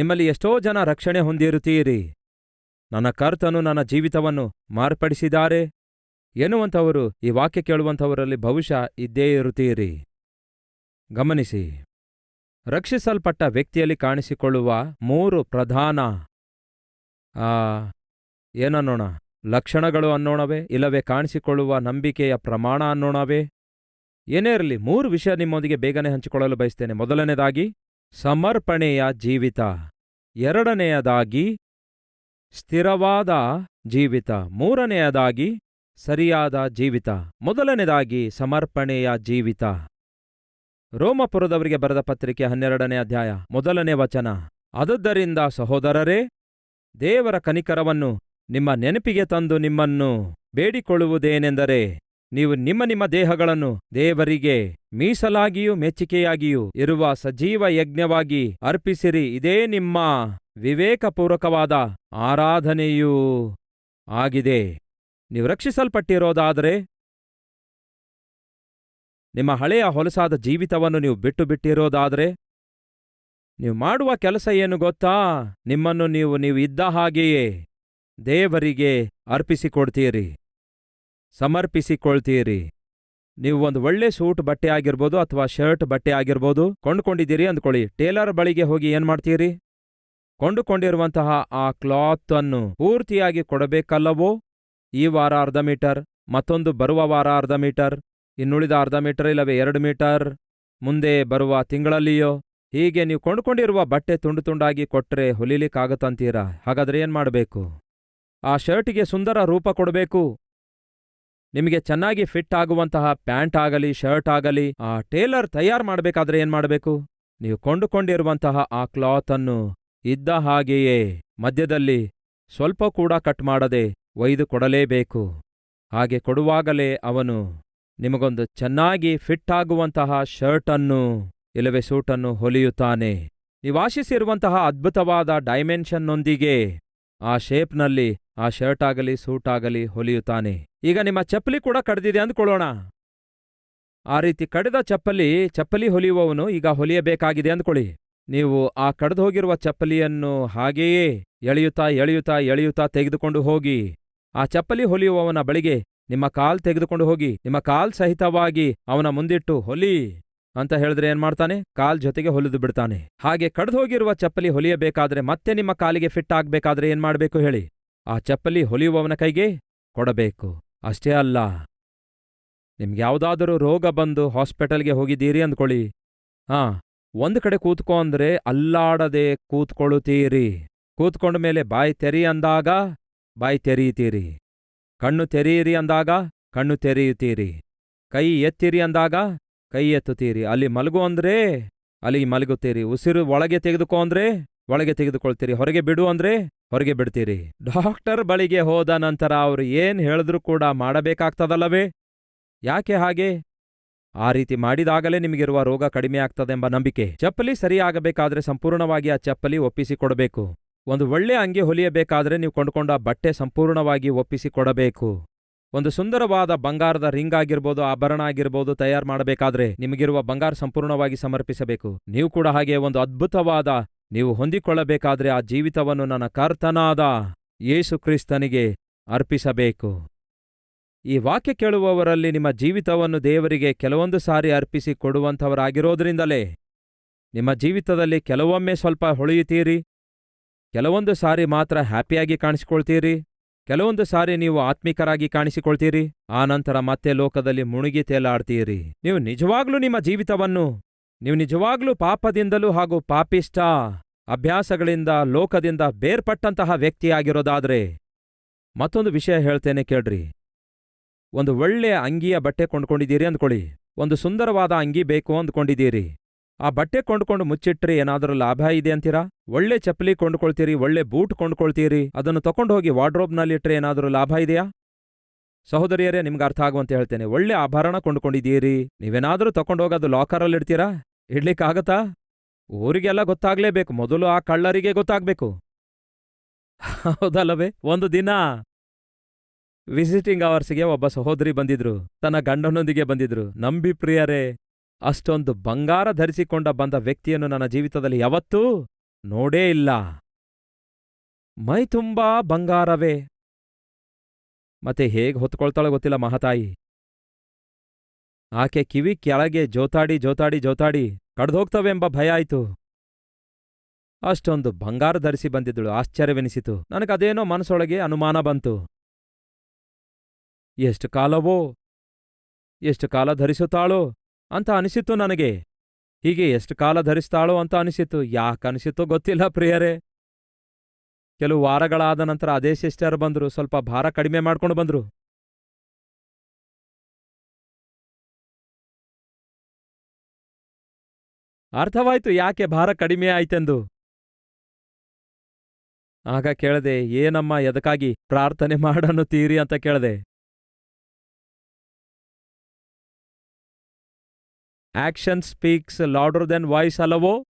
ನಿಮ್ಮಲ್ಲಿ ಎಷ್ಟೋ ಜನ ರಕ್ಷಣೆ ಹೊಂದಿರುತ್ತೀರಿ. ನನ್ನ ಕರ್ತನು ನನ್ನ ಜೀವಿತವನ್ನು ಮಾರ್ಪಡಿಸಿದ್ದಾರೆ. ಎನ್ನುವಂಥವರು ಈ ವಾಕ್ಯ ಕೇಳುವಂಥವರಲ್ಲಿ ಬಹುಶಃ ಇದ್ದೇ ಇರುತ್ತೀರಿ. ಗಮನಿಸಿ. ರಕ್ಷಿಸಲ್ಪಟ್ಟ ವ್ಯಕ್ತಿಯಲ್ಲಿ ಕಾಣಿಸಿಕೊಳ್ಳುವ ಮೂರು ಪ್ರಧಾನ, ಆ, ಏನನ್ನೋಣ? ಲಕ್ಷಣಗಳು ಅನ್ನೋಣವೇ? ಇಲ್ಲವೇ? ಕಾಣಿಸಿಕೊಳ್ಳುವ ನಂಬಿಕೆಯ ಪ್ರಮಾಣ ಅನ್ನೋಣವೇ? ಏನೇ ಇರಲಿ, ಮೂರು ವಿಷಯ ನಿಮ್ಮೊಂದಿಗೆ ಬೇಗನೆ ಹಂಚಿಕೊಳ್ಳಲು ಬಯಸ್ತೇನೆ. ಮೊದಲನೇದಾಗಿ ಸಮರ್ಪಣೆಯ ಜೀವಿತ. ಎರಡನೆಯದಾಗಿ, ಸ್ಥಿರವಾದ ಜೀವಿತ. ಮೂರನೆಯದಾಗಿ, ಸರಿಯಾದ ಜೀವಿತ. ಮೊದಲನೆಯದಾಗಿ, ಸಮರ್ಪಣೆಯ ಜೀವಿತ. ರೋಮಪುರದವರಿಗೆ ಬರೆದ ಪತ್ರಿಕೆ ಹನ್ನೆರಡನೇ ಅಧ್ಯಾಯ, ಮೊದಲನೇ ವಚನ. ಅದದ್ದರಿಂದ ಸಹೋದರರೇ, ದೇವರ ಕನಿಕರವನ್ನು ನಿಮ್ಮ ನೆನಪಿಗೆ ತಂದು ನಿಮ್ಮನ್ನು ಬೇಡಿಕೊಳ್ಳುವುದೇನೆಂದರೆ ನೀವು ನಿಮ್ಮ ನಿಮ್ಮ ದೇಹಗಳನ್ನು ದೇವರಿಗೆ ಮೀಸಲಾಗಿಯೂ ಮೆಚ್ಚಿಕೆಯಾಗಿಯೂ ಇರುವ ಸಜೀವ ಯಜ್ಞವಾಗಿ ಅರ್ಪಿಸಿರಿ. ಇದೇ ನಿಮ್ಮ ವಿವೇಕಪೂರ್ವಕವಾದ ಆರಾಧನೆಯೂ ಆಗಿದೆ. ನೀವು ರಕ್ಷಿಸಲ್ಪಟ್ಟಿರೋದಾದರೆ ನಿಮ್ಮ ಹಳೆಯ ಹೊಲಸಾದ ಜೀವಿತವನ್ನು ನೀವು ಬಿಟ್ಟು ಬಿಟ್ಟಿರೋದಾದರೆ ನೀವು ಮಾಡುವ ಕೆಲಸ ಏನು ಗೊತ್ತಾ? ನಿಮ್ಮನ್ನು ನೀವು ನೀವು ಇದ್ದ ಹಾಗೆಯೇ ದೇವರಿಗೆ ಅರ್ಪಿಸಿಕೊಡ್ತೀರಿ. ಸಮರ್ಪಿಸಿಕೊಳ್ತೀರಿ. ನೀವು ಒಂದು ಒಳ್ಳೆ ಸೂಟ್ ಬಟ್ಟೆ ಆಗಿರ್ಬೋದು ಅಥವಾ ಶರ್ಟ್ ಬಟ್ಟೆ ಆಗಿರ್ಬೋದು, ಕೊಂಡುಕೊಂಡಿದ್ದೀರಿ ಅಂದ್ಕೊಳ್ಳಿ. ಟೇಲರ್ ಬಳಿಗೆ ಹೋಗಿ ಏನು ಮಾಡ್ತೀರಿ? ಕೊಂಡುಕೊಂಡಿರುವಂತಹ ಆ ಕ್ಲಾತ್ ಅನ್ನು ಪೂರ್ತಿಯಾಗಿ ಕೊಡಬೇಕಲ್ಲವೋ? ಈ ವಾರ ಅರ್ಧ ಮೀಟರ್, ಮತ್ತೊಂದು ಬರುವ ವಾರ ಅರ್ಧ ಮೀಟರ್, ಇನ್ನುಳಿದ ಅರ್ಧ ಮೀಟರ್ ಇಲ್ಲವೇ ಎರಡು ಮೀಟರ್, ಮುಂದೆ ಬರುವ ತಿಂಗಳಲ್ಲಿಯೋ? ಹೀಗೆ ನೀವು ಕೊಂಡುಕೊಂಡಿರುವ ಬಟ್ಟೆ ತುಂಡು ತುಂಡಾಗಿ ಕೊಟ್ಟರೆ ಹೊಲಿಲಿಕ್ಕಾಗತ್ತಂತೀರಾ? ಹಾಗಾದ್ರೆ ಏನು ಮಾಡಬೇಕು? ಆ ಶರ್ಟಿಗೆ ಸುಂದರ ರೂಪ ಕೊಡಬೇಕು. ನಿಮಗೆ ಚೆನ್ನಾಗಿ ಫಿಟ್ ಆಗುವಂತಹ ಪ್ಯಾಂಟ್ ಆಗಲಿ, ಶರ್ಟ್ ಆಗಲಿ, ಆ ಟೇಲರ್ ತಯಾರು ಮಾಡಬೇಕಾದ್ರೆ ಏನ್ ಮಾಡಬೇಕು? ನೀವು ಕೊಂಡುಕೊಂಡಿರುವಂತಹ ಆ ಕ್ಲಾತ್ ಅನ್ನು ಇದ್ದ ಹಾಗೆಯೇ ಮಧ್ಯದಲ್ಲಿ ಸ್ವಲ್ಪ ಕೂಡ ಕಟ್ ಮಾಡದೆ ಒಯ್ದು ಕೊಡಲೇಬೇಕು. ಹಾಗೆ ಕೊಡುವಾಗಲೇ ಅವನು ನಿಮಗೊಂದು ಚೆನ್ನಾಗಿ ಫಿಟ್ ಆಗುವಂತಹ ಶರ್ಟ್ ಅನ್ನು, ಇಲ್ಲವೇ ಸೂಟನ್ನು ಹೊಲಿಯುತ್ತಾನೆ. ನೀವಾಶಿಸಿರುವಂತಹ ಅದ್ಭುತವಾದ ಡೈಮೆನ್ಷನ್ನೊಂದಿಗೆ ಆ ಶೇಪ್ನಲ್ಲಿ ಆ ಶರ್ಟ್ ಆಗಲಿ, ಸೂಟ್ ಆಗಲಿ ಹೊಲಿಯುತ್ತಾನೆ. ಈಗ ನಿಮ್ಮ ಚಪ್ಪಲಿ ಕೂಡ ಕಡ್ದಿದೆ ಅಂದ್ಕೊಳ್ಳೋಣ. ಆ ರೀತಿ ಕಡಿದ ಚಪ್ಪಲಿ ಚಪ್ಪಲಿ ಹೊಲಿಯುವವನು ಈಗ ಹೊಲಿಯಬೇಕಾಗಿದೆ ಅಂದ್ಕೊಳ್ಳಿ. ನೀವು ಆ ಕಡ್ದು ಹೋಗಿರುವ ಚಪ್ಪಲಿಯನ್ನು ಹಾಗೆಯೇ ಎಳೆಯುತ್ತಾ ಎಳೆಯುತ್ತಾ ಎಳೆಯುತ್ತಾ ತೆಗೆದುಕೊಂಡು ಹೋಗಿ, ಆ ಚಪ್ಪಲಿ ಹೊಲಿಯುವವನ ಬಳಿಗೆ ನಿಮ್ಮ ಕಾಲ್ ತೆಗೆದುಕೊಂಡು ಹೋಗಿ, ನಿಮ್ಮ ಕಾಲ್ ಸಹಿತವಾಗಿ ಅವನ ಮುಂದಿಟ್ಟು ಹೊಲಿ ಅಂತ ಹೇಳಿದ್ರೆ ಏನ್ ಮಾಡ್ತಾನೆ? ಕಾಲ್ ಜೊತೆಗೆ ಹೊಲಿದು ಬಿಡ್ತಾನೆ. ಹಾಗೆ ಕಡ್ದು ಹೋಗಿರುವ ಚಪ್ಪಲಿ ಹೊಲಿಯಬೇಕಾದ್ರೆ ಮತ್ತೆ ನಿಮ್ಮ ಕಾಲಿಗೆ ಫಿಟ್ ಆಗ್ಬೇಕಾದ್ರೆ ಏನ್ ಮಾಡ್ಬೇಕು ಹೇಳಿ? ಆ ಚಪ್ಪಲಿ ಹೊಲಿಯುವವನ ಕೈಗೆ ಕೊಡಬೇಕು. ಅಷ್ಟೇ ಅಲ್ಲ. ನಿಮ್ಗ್ಯಾವುದಾದರೂ ರೋಗ ಬಂದು ಹಾಸ್ಪಿಟಲ್ಗೆ ಹೋಗಿದ್ದೀರಿ ಅಂದ್ಕೊಳ್ಳಿ. ಹಾ, ಒಂದು ಕಡೆ ಕೂತ್ಕೋ ಅಂದ್ರೆ ಅಲ್ಲಾಡದೆ ಕೂತ್ಕೊಳ್ಳುತ್ತೀರಿ. ಕೂತ್ಕೊಂಡ ಮೇಲೆ ಬಾಯಿ ತೆರಿ ಅಂದಾಗ, ಬಾಯಿ ತೆರೀತೀರಿ. ಕಣ್ಣು ತೆರೆಯಿರಿ ಅಂದಾಗ, ಕಣ್ಣು ತೆರೆಯುತ್ತೀರಿ. ಕೈ ಎತ್ತಿರಿ ಅಂದಾಗ, ಕೈ ಎತ್ತುತ್ತೀರಿ. ಅಲ್ಲಿ ಮಲಗು ಅಂದ್ರೆ, ಅಲ್ಲಿ ಮಲಗುತ್ತೀರಿ. ಉಸಿರು ಒಳಗೆ ತೆಗೆದುಕೋ ಅಂದ್ರೆ, ಒಳಗೆ ತೆಗೆದುಕೊಳ್ತೀರಿ. ಹೊರಗೆ ಬಿಡು ಅಂದ್ರೆ ಹೊರಗೆ ಬಿಡ್ತೀರಿ. ಡಾಕ್ಟರ್ ಬಳಿಗೆ ಹೋದ ನಂತರ ಅವರು ಏನ್ ಹೇಳಿದ್ರೂ ಕೂಡ ಮಾಡಬೇಕಾಗ್ತದಲ್ಲವೇ? ಯಾಕೆ ಹಾಗೆ? ಆ ರೀತಿ ಮಾಡಿದಾಗಲೇ ನಿಮಗಿರುವ ರೋಗ ಕಡಿಮೆ ಆಗ್ತದೆಂಬ ನಂಬಿಕೆ. ಚಪ್ಪಲಿ ಸರಿಯಾಗಬೇಕಾದ್ರೆ ಸಂಪೂರ್ಣವಾಗಿ ಆ ಚಪ್ಪಲಿ ಒಪ್ಪಿಸಿಕೊಡಬೇಕು. ಒಂದು ಒಳ್ಳೆ ಅಂಗಿ ಹೊಲಿಯಬೇಕಾದ್ರೆ ನೀವು ಕೊಂಡುಕೊಂಡ ಬಟ್ಟೆ ಸಂಪೂರ್ಣವಾಗಿ ಒಪ್ಪಿಸಿಕೊಡಬೇಕು. ಒಂದು ಸುಂದರವಾದ ಬಂಗಾರದ ರಿಂಗ್ ಆಗಿರ್ಬೋದು, ಆಭರಣ ಆಗಿರ್ಬೋದು ತಯಾರು ಮಾಡಬೇಕಾದ್ರೆ ನಿಮಗಿರುವ ಬಂಗಾರ ಸಂಪೂರ್ಣವಾಗಿ ಸಮರ್ಪಿಸಬೇಕು. ನೀವು ಕೂಡ ಹಾಗೆ ಒಂದು ಅದ್ಭುತವಾದ ನೀವು ಹೊಂದಿಕೊಳ್ಳಬೇಕಾದ್ರೆ ಆ ಜೀವಿತವನ್ನು ನನ್ನ ಕರ್ತನಾದ ಯೇಸು ಕ್ರಿಸ್ತನಿಗೆ ಅರ್ಪಿಸಬೇಕು. ಈ ವಾಕ್ಯ ಕೇಳುವವರಲ್ಲಿ ನಿಮ್ಮ ಜೀವಿತವನ್ನು ದೇವರಿಗೆ ಕೆಲವೊಂದು ಸಾರಿ ಅರ್ಪಿಸಿ ಕೊಡುವಂಥವರಾಗಿರೋದ್ರಿಂದಲೇ. ನಿಮ್ಮ ಜೀವಿತದಲ್ಲಿ ಕೆಲವೊಮ್ಮೆ ಸ್ವಲ್ಪ ಹೊಳೆಯುತ್ತೀರಿ. ಕೆಲವೊಂದು ಸಾರಿ ಮಾತ್ರ ಹ್ಯಾಪಿಯಾಗಿ ಕಾಣಿಸಿಕೊಳ್ತೀರಿ. ಕೆಲವೊಂದು ಸಾರಿ ನೀವು ಆತ್ಮಿಕರಾಗಿ ಕಾಣಿಸಿಕೊಳ್ತೀರಿ. ಆ ನಂತರ ಮತ್ತೆ ಲೋಕದಲ್ಲಿ ಮುಣುಗಿ ತೇಲಾಡ್ತೀರಿ. ನೀವು ನಿಜವಾಗ್ಲೂ ನಿಮ್ಮ ಜೀವಿತವನ್ನು ನೀವು ನಿಜವಾಗ್ಲೂ ಪಾಪದಿಂದಲೂ ಹಾಗೂ ಪಾಪಿಷ್ಟ ಅಭ್ಯಾಸಗಳಿಂದ ಲೋಕದಿಂದ ಬೇರ್ಪಟ್ಟಂತಹ ವ್ಯಕ್ತಿಯಾಗಿರೋದಾದ್ರೆ, ಮತ್ತೊಂದು ವಿಷಯ ಹೇಳ್ತೇನೆ ಕೇಳ್ರಿ. ಒಂದು ಒಳ್ಳೆಯ ಅಂಗಿಯ ಬಟ್ಟೆ ಕೊಂಡ್ಕೊಂಡಿದ್ದೀರಿ ಅಂದ್ಕೊಳ್ಳಿ. ಒಂದು ಸುಂದರವಾದ ಅಂಗಿ ಬೇಕು ಅಂದ್ಕೊಂಡಿದ್ದೀರಿ. ಆ ಬಟ್ಟೆ ಕೊಂಡ್ಕೊಂಡು ಮುಚ್ಚಿಟ್ರಿ ಏನಾದರೂ ಲಾಭ ಇದೆ ಅಂತೀರಾ? ಒಳ್ಳೆ ಚಪ್ಪಲಿ ಕೊಂಡ್ಕೊಳ್ತೀರಿ, ಒಳ್ಳೆ ಬೂಟ್ ಕೊಂಡ್ಕೊಳ್ತೀರಿ, ಅದನ್ನು ತಕೊಂಡು ಹೋಗಿ ವಾರ್ಡ್ರೋಬ್ನಲ್ಲಿಟ್ರೆ ಏನಾದರೂ ಲಾಭ ಇದೆಯಾ? ಸಹೋದರಿಯರೇ, ನಿಮ್ಗೆ ಅರ್ಥ ಆಗುವಂತ ಹೇಳ್ತೇನೆ. ಒಳ್ಳೆ ಆಭರಣ ಕೊಂಡ್ಕೊಂಡಿದ್ದೀರಿ, ನೀವೇನಾದರೂ ತಕೊಂಡೋಗಿ ಅದು ಲಾಕರಲ್ಲಿ ಇಡ್ತೀರಾ ಇಡ್ಲಿಕ್ಕಾಗತ್ತಾ? ಊರಿಗೆಲ್ಲ ಗೊತ್ತಾಗ್ಲೇಬೇಕು. ಮೊದಲು ಆ ಕಳ್ಳರಿಗೆ ಗೊತ್ತಾಗ್ಬೇಕು. ಹೌದಲ್ಲವೇ? ಒಂದು ದಿನ ವಿಸಿಟಿಂಗ್ ಅವರ್ಸ್ಗೆ ಒಬ್ಬ ಸಹೋದರಿ ಬಂದಿದ್ರು. ತನ್ನ ಗಂಡನೊಂದಿಗೆ ಬಂದಿದ್ರು. ನಂಬಿ ಪ್ರಿಯರೇ, ಅಷ್ಟೊಂದು ಬಂಗಾರ ಧರಿಸಿಕೊಂಡ ಬಂದ ವ್ಯಕ್ತಿಯನ್ನು ನನ್ನ ಜೀವಿತದಲ್ಲಿ ಯಾವತ್ತೂ ನೋಡೇ ಇಲ್ಲ. ಮೈ ತುಂಬಾ ಬಂಗಾರವೇ. ಮತ್ತೆ ಹೇಗೆ ಹೊತ್ಕೊಳ್ತಾಳೋ ಗೊತ್ತಿಲ್ಲ ಮಹಾತಾಯಿ. ಆಕೆ ಕಿವಿ ಕೆಳಗೆ ಜೋತಾಡಿ ಜೋತಾಡಿ ಜೋತಾಡಿ ಕಡ್ದೋಗ್ತವೆಂಬ ಭಯ ಆಯಿತು. ಅಷ್ಟೊಂದು ಬಂಗಾರ ಧರಿಸಿ ಬಂದಿದ್ದಳು. ಆಶ್ಚರ್ಯವೆನಿಸಿತು. ನನಗದೇನೋ ಮನಸ್ಸೊಳಗೆ ಅನುಮಾನ ಬಂತು. ಎಷ್ಟು ಕಾಲವೋ? ಎಷ್ಟು ಕಾಲ ಧರಿಸುತ್ತಾಳೋ ಅಂತ ಅನಿಸಿತು ನನಗೆ. ಹೀಗೆ ಎಷ್ಟು ಕಾಲ ಧರಿಸ್ತಾಳೋ ಅಂತ ಅನಿಸಿತು ಯಾಕನಿಸಿತೋ ಗೊತ್ತಿಲ್ಲ ಪ್ರಿಯರೇ. ಕೆಲವು ವಾರಗಳಾದ ನಂತರ ಅದೇ ಸಿಸ್ಟರ್ ಬಂದರು. ಸ್ವಲ್ಪ ಭಾರ ಕಡಿಮೆ ಮಾಡ್ಕೊಂಡು ಬಂದ್ರು. ಅರ್ಥವಾಯ್ತು ಯಾಕೆ ಭಾರ ಕಡಿಮೆ ಆಯ್ತೆಂದು. ಆಗ ಕೇಳದೆ, ಏನಮ್ಮ ಎದಕ್ಕಾಗಿ ಪ್ರಾರ್ಥನೆ ಮಾಡನ್ನುತ್ತೀರಿ ಅಂತ ಕೇಳದೆ. Action speaks louder than voice ಅಲ್ಲವೋ?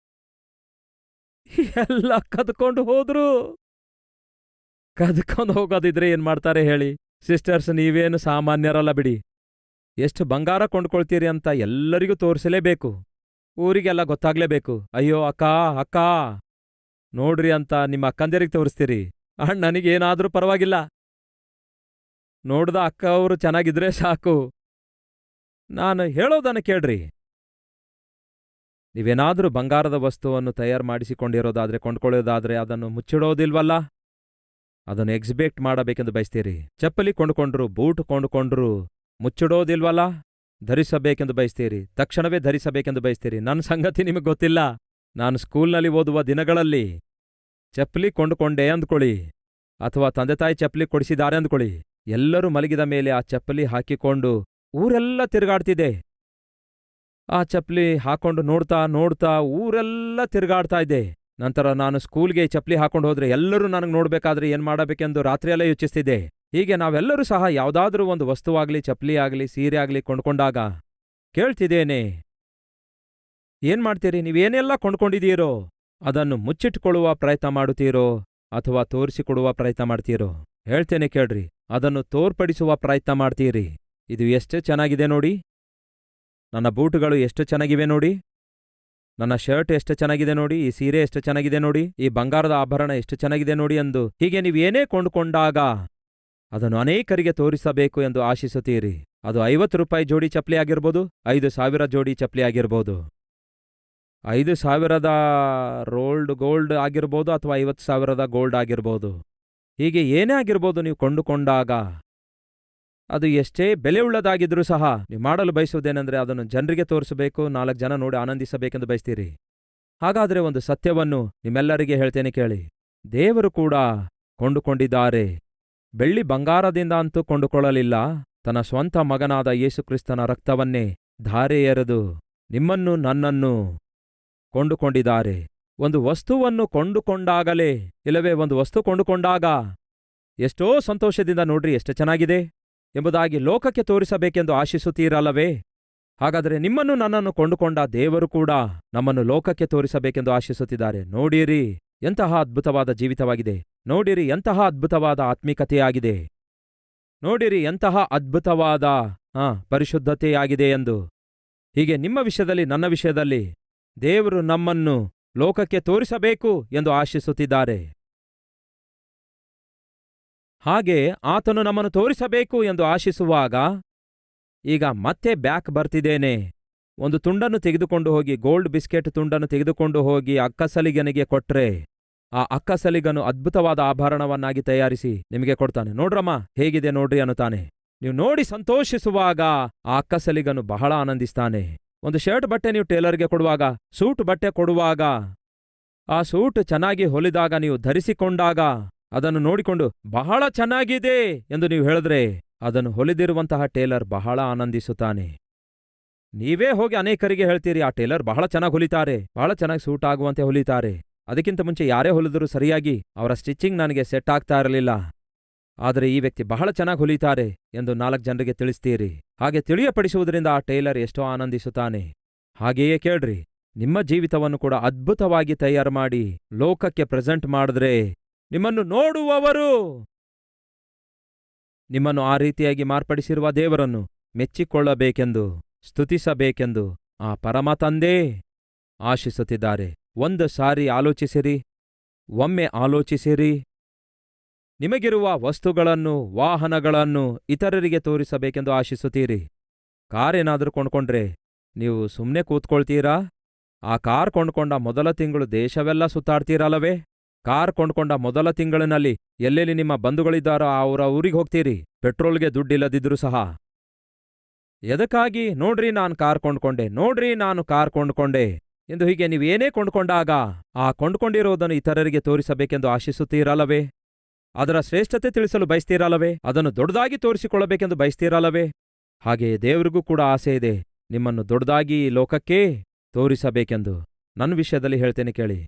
ಎಲ್ಲ ಕದ್ಕೊಂಡು ಹೋದ್ರು. ಕದ್ಕೊಂಡು ಹೋಗೋದಿದ್ರೆ ಏನ್ ಮಾಡ್ತಾರೆ ಹೇಳಿ. ಸಿಸ್ಟರ್ಸ್, ನೀವೇನು ಸಾಮಾನ್ಯರಲ್ಲ ಬಿಡಿ. ಎಷ್ಟು ಬಂಗಾರ ಕೊಂಡ್ಕೊಳ್ತೀರಿ ಅಂತ ಎಲ್ಲರಿಗೂ ತೋರಿಸಲೇಬೇಕು. ಊರಿಗೆಲ್ಲ ಗೊತ್ತಾಗ್ಲೇಬೇಕು. ಅಯ್ಯೋ, ಅಕ್ಕ ಅಕ್ಕ. ನೋಡ್ರಿ ಅಂತ ನಿಮ್ಮ ಅಕ್ಕಂದಿರಿಗೆ ತೋರಿಸ್ತೀರಿ. ಅಣ್ಣನಿಗೇನಾದ್ರೂ ಪರವಾಗಿಲ್ಲ. ನೋಡ್ದ ಅಕ್ಕ ಅವರು ಚೆನ್ನಾಗಿದ್ರೆ ಸಾಕು. ನಾನು ಹೇಳೋದನ್ನ ಕೇಳ್ರಿ. ನೀವೇನಾದ್ರೂ ಬಂಗಾರದ ವಸ್ತುವನ್ನು ತಯಾರು ಮಾಡಿಸಿಕೊಂಡಿರೋದಾದ್ರೆ, ಕೊಂಡ್ಕೊಳ್ಳೋದಾದ್ರೆ ಅದನ್ನು ಮುಚ್ಚಿಡೋದಿಲ್ವಲ್ಲ? ಅದನ್ನು ಎಕ್ಸಿಬೇಕ್ಟ್ ಮಾಡಬೇಕೆಂದು ಬಯಸ್ತೀರಿ. ಚಪ್ಪಲಿ ಕೊಂಡುಕೊಂಡ್ರು, ಬೂಟ್ ಕೊಂಡುಕೊಂಡ್ರು ಮುಚ್ಚಿಡೋದಿಲ್ವಲ್ಲ? ಧರಿಸಬೇಕೆಂದು ಬಯಸ್ತೀರಿ? ತಕ್ಷಣವೇ ಧರಿಸಬೇಕೆಂದು ಬಯಸ್ತೀರಿ? ನನ್ನ ಸಂಗತಿ ನಿಮಗೆ ಗೊತ್ತಿಲ್ಲ. ನಾನು ಸ್ಕೂಲ್ನಲ್ಲಿ ಓದುವ ದಿನಗಳಲ್ಲಿ ಚಪ್ಪಲಿ ಕೊಂಡುಕೊಂಡೆ ಅಂದ್ಕೊಳ್ಳಿ. ಅಥವಾ ತಂದೆ ತಾಯಿ ಚಪ್ಪಲಿ ಕೊಡಿಸಿದ್ದಾರೆ ಅಂದ್ಕೊಳ್ಳಿ. ಎಲ್ಲರೂ ಮಲಗಿದ ಮೇಲೆ ಆ ಚಪ್ಪಲಿ ಹಾಕಿಕೊಂಡು ಊರೆಲ್ಲ ತಿರುಗಾಡ್ತಿದೆ. ಆ ಚಪ್ಪಲಿ ಹಾಕೊಂಡು ನೋಡ್ತಾ ನೋಡ್ತಾ ಊರೆಲ್ಲ ತಿರುಗಾಡ್ತಾ ಇದ್ದೆ ನಂತರ ನಾನು ಸ್ಕೂಲ್ಗೆ ಚಪ್ಪಲಿ ಹಾಕೊಂಡು ಹೋದ್ರೆ ಎಲ್ಲರೂ ನನಗೆ ನೋಡಬೇಕಾದ್ರೆ ಏನ್ ಮಾಡಬೇಕೆಂದು ರಾತ್ರಿಯೆಲ್ಲ ಯೋಚಿಸ್ತಿದ್ದೆ. ಹೀಗೆ ನಾವೆಲ್ಲರೂ ಸಹ ಯಾವ್ದಾದ್ರೂ ಒಂದು ವಸ್ತುವಾಗ್ಲಿ ಚಪ್ಪಲಿ ಆಗಲಿ ಸೀರೆ ಆಗಲಿ ಕೊಂಡ್ಕೊಂಡಾಗ ಕೇಳ್ತಿದ್ದೇನೆ. ಏನ್ ಮಾಡ್ತೀರಿ? ನೀವೇನೆಲ್ಲ ಕೊಂಡ್ಕೊಂಡಿದ್ದೀರೋ? ಅದನ್ನು ಮುಚ್ಚಿಟ್ಕೊಳ್ಳುವ ಪ್ರಯತ್ನ ಮಾಡುತ್ತೀರೋ? ಅಥವಾ ತೋರಿಸಿಕೊಡುವ ಪ್ರಯತ್ನ ಮಾಡ್ತೀರೋ? ಹೇಳ್ತೇನೆ ಕೇಳ್ರಿ. ಅದನ್ನು ತೋರ್ಪಡಿಸುವ ಪ್ರಯತ್ನ ಮಾಡ್ತೀರಿ. ಇದು ಎಷ್ಟು ಚೆನ್ನಾಗಿದೆ ನೋಡಿ. ನನ್ನ ಬೂಟುಗಳು ಎಷ್ಟು ಚೆನ್ನಾಗಿವೆ ನೋಡಿ. ನನ್ನ ಶರ್ಟ್ ಎಷ್ಟು ಚೆನ್ನಾಗಿದೆ ನೋಡಿ. ಈ ಸೀರೆ ಎಷ್ಟು ಚೆನ್ನಾಗಿದೆ ನೋಡಿ. ಈ ಬಂಗಾರದ ಆಭರಣ ಎಷ್ಟು ಚೆನ್ನಾಗಿದೆ ನೋಡಿ ಎಂದು ಹೀಗೆ ನೀವೇನೇ ಕೊಂಡುಕೊಂಡಾಗ ಅದನ್ನು ಅನೇಕರಿಗೆ ತೋರಿಸಬೇಕು ಎಂದು ಆಶಿಸುತ್ತೀರಿ. ಅದು ಐವತ್ತು ರೂಪಾಯಿ ಜೋಡಿ ಚಪ್ಪಲಿ ಆಗಿರ್ಬೋದು, ಐದು ಸಾವಿರ ಜೋಡಿ ಚಪ್ಪಲಿ ಆಗಿರ್ಬೋದು. ಐದು ಸಾವಿರದ ರೋಲ್ಡ್ ಗೋಲ್ಡ್ ಆಗಿರ್ಬೋದು ಅಥವಾ ಐವತ್ತು ಸಾವಿರದ ಗೋಲ್ಡ್ ಆಗಿರ್ಬೋದು. ಹೀಗೆ ಏನೇ ಆಗಿರ್ಬೋದು ನೀವು ಕೊಂಡುಕೊಂಡಾಗ ಅದು ಎಷ್ಟೇ ಬೆಲೆ ಬೆಲೆಯುಳ್ಳದಾಗಿದ್ರೂ ಸಹ ನೀವು ಮಾಡಲು ಬಯಸುವುದೇನೆಂದರೆ ಅದನ್ನು ಜನರಿಗೆ ತೋರಿಸಬೇಕು, ನಾಲ್ಕು ಜನ ನೋಡಿ ಆನಂದಿಸಬೇಕೆಂದು ಬಯಸ್ತೀರಿ. ಹಾಗಾದ್ರೆ ಒಂದು ಸತ್ಯವನ್ನು ನಿಮ್ಮೆಲ್ಲರಿಗೆ ಹೇಳ್ತೇನೆ ಕೇಳಿ. ದೇವರು ಕೂಡ ಕೊಂಡುಕೊಂಡಿದ್ದಾರೆ. ಬೆಳ್ಳಿ ಬಂಗಾರದಿಂದ ಅಂತೂ ಕೊಂಡುಕೊಳ್ಳಲಿಲ್ಲ. ತನ್ನ ಸ್ವಂತ ಮಗನಾದ ಯೇಸುಕ್ರಿಸ್ತನ ರಕ್ತವನ್ನೇ ಧಾರೆ ಎರೆದು ನಿಮ್ಮನ್ನು ನನ್ನನ್ನು ಕೊಂಡುಕೊಂಡಿದ್ದಾರೆ. ಒಂದು ವಸ್ತುವನ್ನು ಕೊಂಡುಕೊಂಡಾಗಲೇ, ಇಲ್ಲವೇ ಒಂದು ವಸ್ತು ಕೊಂಡುಕೊಂಡಾಗ ಎಷ್ಟೋ ಸಂತೋಷದಿಂದ ನೋಡ್ರಿ ಎಷ್ಟು ಚೆನ್ನಾಗಿದೆ ಎಂಬುದಾಗಿ ಲೋಕಕ್ಕೆ ತೋರಿಸಬೇಕೆಂದು ಆಶಿಸುತ್ತೀರಲ್ಲವೇ? ಹಾಗಾದರೆ ನಿಮ್ಮನ್ನು ನನ್ನನ್ನು ಕೊಂಡುಕೊಂಡ ದೇವರು ಕೂಡ ನಮ್ಮನ್ನು ಲೋಕಕ್ಕೆ ತೋರಿಸಬೇಕೆಂದು ಆಶಿಸುತ್ತಿದ್ದಾರೆ. ನೋಡಿರಿ, ಎಂತಹ ಅದ್ಭುತವಾದ ಜೀವಿತವಾಗಿದೆ. ನೋಡಿರಿ ಎಂತಹ ಅದ್ಭುತವಾದ ಆತ್ಮಿಕತೆಯಾಗಿದೆ. ನೋಡಿರಿ ಎಂತಹ ಅದ್ಭುತವಾದ ಪರಿಶುದ್ಧತೆಯಾಗಿದೆ ಎಂದು. ಹೀಗೆ ನಿಮ್ಮ ವಿಷಯದಲ್ಲಿ, ನನ್ನ ವಿಷಯದಲ್ಲಿ ದೇವರು ನಮ್ಮನ್ನು ಲೋಕಕ್ಕೆ ತೋರಿಸಬೇಕು ಎಂದು ಆಶಿಸುತ್ತಿದ್ದಾರೆ. ಹಾಗೆ ಆತನು ನಮ್ಮನ್ನು ತೋರಿಸಬೇಕು ಎಂದು ಆಶಿಸುವಾಗ ಈಗ ಮತ್ತೆ ಬ್ಯಾಕ್ ಬರ್ತಿದ್ದೇನೆ. ಒಂದು ತುಂಡನ್ನು ತೆಗೆದುಕೊಂಡು ಹೋಗಿ, ಗೋಲ್ಡ್ ಬಿಸ್ಕೆಟ್ ತುಂಡನ್ನು ತೆಗೆದುಕೊಂಡು ಹೋಗಿ, ಅಕ್ಕಸಲಿಗನಿಗೆ ಕೊಟ್ರೆ ಆ ಅಕ್ಕಸಲಿಗನು ಅದ್ಭುತವಾದ ಆಭರಣವನ್ನಾಗಿ ತಯಾರಿಸಿ ನಿಮಗೆ ಕೊಡ್ತಾನೆ. ನೋಡ್ರಮ್ಮ, ಹೇಗಿದೆ ನೋಡ್ರಿ ಅನ್ನುತ್ತಾನೆ. ನೀವು ನೋಡಿ ಸಂತೋಷಿಸುವಾಗ ಆ ಅಕ್ಕಸಲಿಗನು ಬಹಳ ಆನಂದಿಸ್ತಾನೆ. ಒಂದು ಶರ್ಟ್ ಬಟ್ಟೆ ನೀವು ಟೇಲರ್ಗೆ ಕೊಡುವಾಗ, ಸೂಟ್ ಬಟ್ಟೆ ಕೊಡುವಾಗ, ಆ ಸೂಟ್ ಚೆನ್ನಾಗಿ ಹೊಲಿದಾಗ, ನೀವು ಧರಿಸಿಕೊಂಡಾಗ ಅದನ್ನು ನೋಡಿಕೊಂಡು ಬಹಳ ಚೆನ್ನಾಗಿದೆ ಎಂದು ನೀವು ಹೇಳಿದ್ರೆ ಅದನ್ನು ಹೊಲಿದಿರುವಂತಹ ಟೇಲರ್ ಬಹಳ ಆನಂದಿಸುತ್ತಾನೆ. ನೀವೇ ಹೋಗಿ ಅನೇಕರಿಗೆ ಹೇಳ್ತೀರಿ, ಆ ಟೇಲರ್ ಬಹಳ ಚೆನ್ನಾಗಿ ಹೊಲಿತಾರೆ, ಬಹಳ ಚೆನ್ನಾಗಿ ಸೂಟ್ ಆಗುವಂತೆ ಹೊಲಿತಾರೆ. ಅದಕ್ಕಿಂತ ಮುಂಚೆ ಯಾರೇ ಹೊಲಿದರೂ ಸರಿಯಾಗಿ ಅವರ ಸ್ಟಿಚಿಂಗ್ ನನಗೆ ಸೆಟ್ ಆಗ್ತಾ ಇರಲಿಲ್ಲ. ಆದರೆ ಈ ವ್ಯಕ್ತಿ ಬಹಳ ಚೆನ್ನಾಗಿ ಹೊಲಿತಾರೆ ಎಂದು ನಾಲ್ಕು ಜನರಿಗೆ ತಿಳಿಸ್ತೀರಿ. ಹಾಗೆ ತಿಳಿಯಪಡಿಸುವುದರಿಂದ ಆ ಟೈಲರ್ ಎಷ್ಟೋ ಆನಂದಿಸುತ್ತಾನೆ. ಹಾಗೆಯೇ ಕೇಳ್ರಿ, ನಿಮ್ಮ ಜೀವಿತವನ್ನು ಕೂಡ ಅದ್ಭುತವಾಗಿ ತಯಾರು ಮಾಡಿ ಲೋಕಕ್ಕೆ ಪ್ರೆಸೆಂಟ್ ಮಾಡಿದ್ರೆ ನಿಮ್ಮನ್ನು ನೋಡುವವರು. ನಿಮ್ಮನ್ನು ಆ ರೀತಿಯಾಗಿ ಮಾರ್ಪಡಿಸಿರುವ ದೇವರನ್ನು ಮೆಚ್ಚಿಕೊಳ್ಳಬೇಕೆಂದು, ಸ್ತುತಿಸಬೇಕೆಂದು ಆ ಪರಮ ತಂದೆ ಆಶಿಸುತ್ತಿದ್ದಾರೆ. ಒಂದು ಸಾರಿ ಆಲೋಚಿಸಿರಿ, ಒಮ್ಮೆ ಆಲೋಚಿಸಿರಿ. ನಿಮಗಿರುವ ವಸ್ತುಗಳನ್ನು, ವಾಹನಗಳನ್ನು ಇತರರಿಗೆ ತೋರಿಸಬೇಕೆಂದು ಆಶಿಸುತ್ತೀರಿ. ಕಾರೇನಾದರೂ ಕೊಂಡ್ಕೊಂಡ್ರೆ ನೀವು ಸುಮ್ಮನೆ ಕೂತ್ಕೊಳ್ತೀರಾ? ಆ ಕಾರ್ ಕೊಂಡ್ಕೊಂಡ ಮೊದಲ ತಿಂಗಳು ದೇಶವೆಲ್ಲ ಸುತ್ತಾಡ್ತೀರಲ್ಲವೇ? ಕಾರ್ ಕೊಂಡ್ಕೊಂಡ ಮೊದಲ ತಿಂಗಳಿನಲ್ಲಿ ಎಲ್ಲೆಲ್ಲಿ ನಿಮ್ಮ ಬಂಧುಗಳಿದ್ದಾರೋ ಅವರ ಊರಿಗೆ ಹೋಗ್ತೀರಿ, ಪೆಟ್ರೋಲ್ಗೆ ದುಡ್ಡಿಲ್ಲದಿದ್ರೂ ಸಹ. ಎದಕ್ಕಾಗಿ? ನೋಡ್ರಿ ನಾನು ಕಾರ್ ಕೊಂಡ್ಕೊಂಡೆ, ನೋಡ್ರಿ ನಾನು ಕಾರ್ ಕೊಂಡ್ಕೊಂಡೆ. ಎಂದು ಹೀಗೆ ನೀವೇನೇ ಕೊಂಡ್ಕೊಂಡಾಗ ಆ ಕೊಂಡುಕೊಂಡಿರುವುದನ್ನು ಇತರರಿಗೆ ತೋರಿಸಬೇಕೆಂದು ಆಶಿಸುತ್ತೀರಲ್ಲವೇ? ಅದರ ಶ್ರೇಷ್ಠತೆ ತಿಳಿಸಲು ಬಯಸ್ತೀರಲ್ಲವೇ? ಅದನ್ನು ದೊಡ್ಡದಾಗಿ ತೋರಿಸಿಕೊಳ್ಳಬೇಕೆಂದು ಬಯಸ್ತೀರಲ್ಲವೇ? ಹಾಗೆಯೇ ದೇವರಿಗೂ ಕೂಡ ಆಸೆ ಇದೆ. ನಿಮ್ಮನ್ನು ದೊಡ್ಡದಾಗಿ ಲೋಕಕ್ಕೇ ತೋರಿಸಬೇಕೆಂದು ನನ್ನ ವಿಷಯದಲ್ಲಿ ಹೇಳ್ತೇನೆ ಕೇಳಿ.